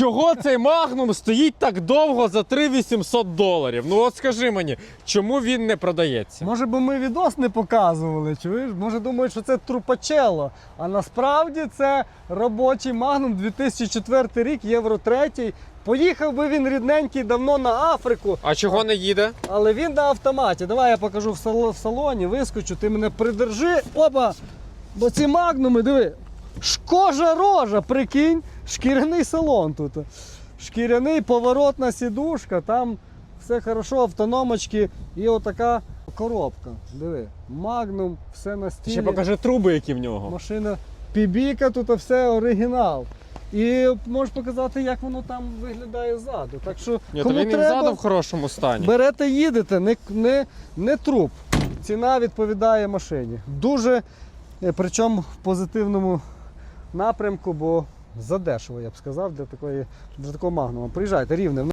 Чого цей магнум стоїть так довго за 3800 доларів? Ну от скажи мені, чому він не продається? Може би ми відос не показували, чуєш? Може думають, що це трупачело. А насправді це робочий магнум 2004 рік, євро 3. Поїхав би він рідненький давно на Африку, А чого не їде? але він на автоматі. Давай я покажу в, сал- в салоні, вискочу, ти мене придержи. Опа! Бо ці магнуми, диви, шкожа рожа, прикинь, шкіряний салон тут. Шкіряний, поворотна сідушка, там все хорошо, автономочки і отака коробка. Диви, магнум, все на стілі. Ще покажи труби, які в нього. Машина пібіка, тут все оригінал. І можеш показати, як воно там виглядає ззаду. Так що, Ні, кому він треба, взаду в хорошому стані. берете, їдете, не, не, не труп. Ціна відповідає машині. Дуже, е, причому в позитивному напрямку, бо задешево, я б сказав, для такої для такого магнума. Приїжджайте рівне.